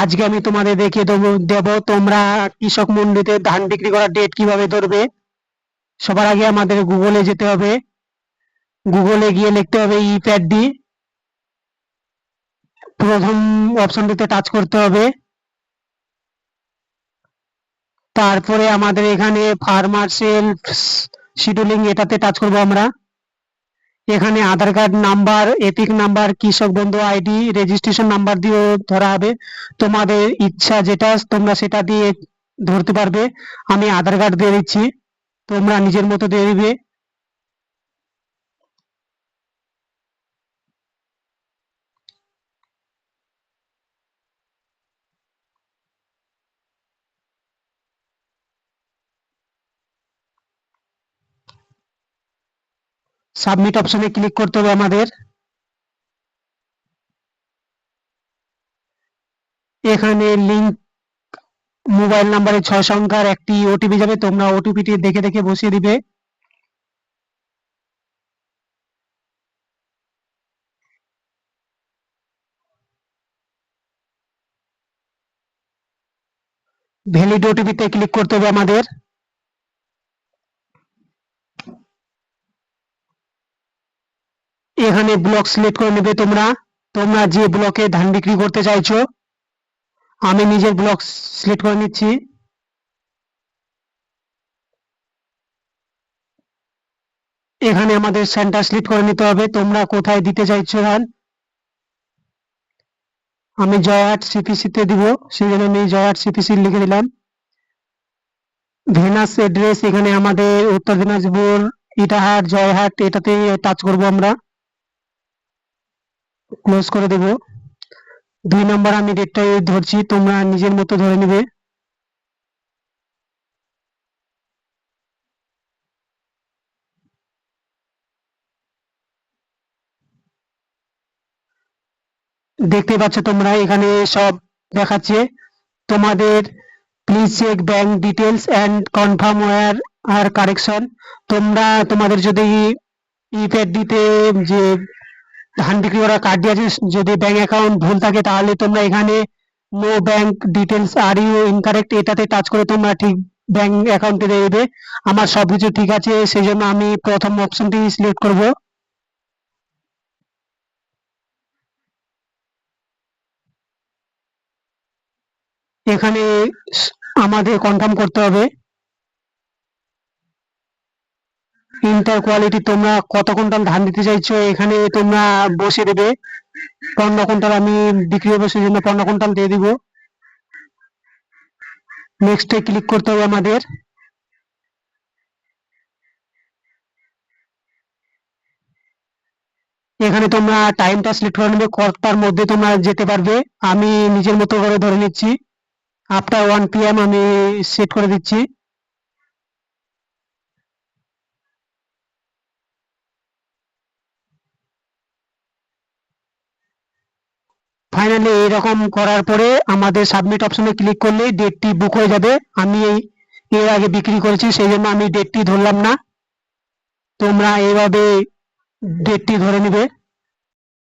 আজকে আমি তোমাদের দেখিয়ে দেবো, দেব তোমরা কৃষক মন্ডিতে ধান বিক্রি করার ডেট কীভাবে ধরবে। সবার আগে আমাদের গুগলে যেতে হবে। গুগলে গিয়ে লিখতে হবে ই প্যাড ডি প্রথম অপশনটিতে টাচ করতে হবে। তারপরে আমাদের এখানে ফার্মার সেল শিডিউলিং এটাতে টাচ করব আমরা। এখানে Aadhaar card number, EPIC number, Krishak Bandhu ID registration number দিয়েও ধরা হবে। তোমাদের ইচ্ছা যেটা, তোমরা সেটা দিয়ে ধরতে পারবে। আমি আধার কার্ড দিয়ে দিচ্ছি। তোমরা নিজের মতো দিয়ে দিবে। সাবমিট অপশনে ক্লিক করতে হবে আমাদের। এখানে লিংক মোবাইল নাম্বারে ছয় সংখ্যার একটি ওটিপি যাবে, তোমরা ওটিপিটি দেখে দেখে বসিয়ে দিবে। ভ্যালিড ওটিপিতে ক্লিক করতে হবে আমাদের। এখানে ব্লক সিলেক্ট করে নেবে তোমরা। তোমরা যে ব্লকে ধান বিক্রি করতে চাইছো, আমি নিজের ব্লক সিলেক্ট করে নিচ্ছি। এখানে আমাদের সেন্টার সিলেক্ট করে নিতে হবে, তোমরা কোথায় দিতে চাইছো ধান? আমি জয়হাট সিপিসি তে দিব, সেই জন্য আমি জয়হাট সিপিসি লিখে দিলাম। ভেনাস এড্রেস এখানে আমাদের উত্তর দিনাজপুর ইটাহাট জয়হাট এটাতে টাচ করব আমরা। ক্লোজ করে দেব। দুই নম্বর আমি ডেটটাই ধরছি, তোমরা নিজের মতো ধরে নেবে। দেখতে পাচ্ছ তোমরা, এখানে সব দেখাচ্ছে। তোমাদের please check bank details and confirm or R correction তোমরা, তোমাদের যদি ইপ্যাড দিতে যে ধান বিক্রি করা কার্ড দিয়ে যদি ব্যাংক অ্যাকাউন্ট ভুল থাকে, তাহলে তোমরা এখানে no bank details are you incorrect এটাতে টাচ করে তোমরা ঠিক ব্যাংক অ্যাকাউন্টে দিয়ে দেবে। আমার সবকিছু ঠিক আছে সেই জন্য আমি প্রথম অপশনটি সিলেক্ট করব। এখানে আমাদের কনফার্ম করতে হবে। ইন্টার কোয়ালিটি তোমরা কত কুইন্টাল ধান দিতে চাইছো, এখানে তোমরা বসিয়ে দেবে। পনেরো কুইন্টাল আমি বিক্রি হবে, সেই জন্য পনেরো কুইন্টাল দিয়ে দিব। নেক্সটে ক্লিক করতে হবে আমাদের। এখানে তোমরা টাইমটা সিলেক্ট করে নেবে, কতটার মধ্যে তোমরা যেতে পারবে। আমি নিজের মতো করে ধরে নিচ্ছি। আফটার ওয়ান পিএম আমি সেট করে দিচ্ছি। ফাইনালি এরকম করার পরে আমাদের সাবমিট অপশনে ক্লিক করলেই ডেটটি বুক হয়ে যাবে। আমি এই, এর আগে বিক্রি করেছি সেই জন্য আমি ডেটটি ধরলাম না। তোমরা এইভাবে ডেটটি ধরে নেবে।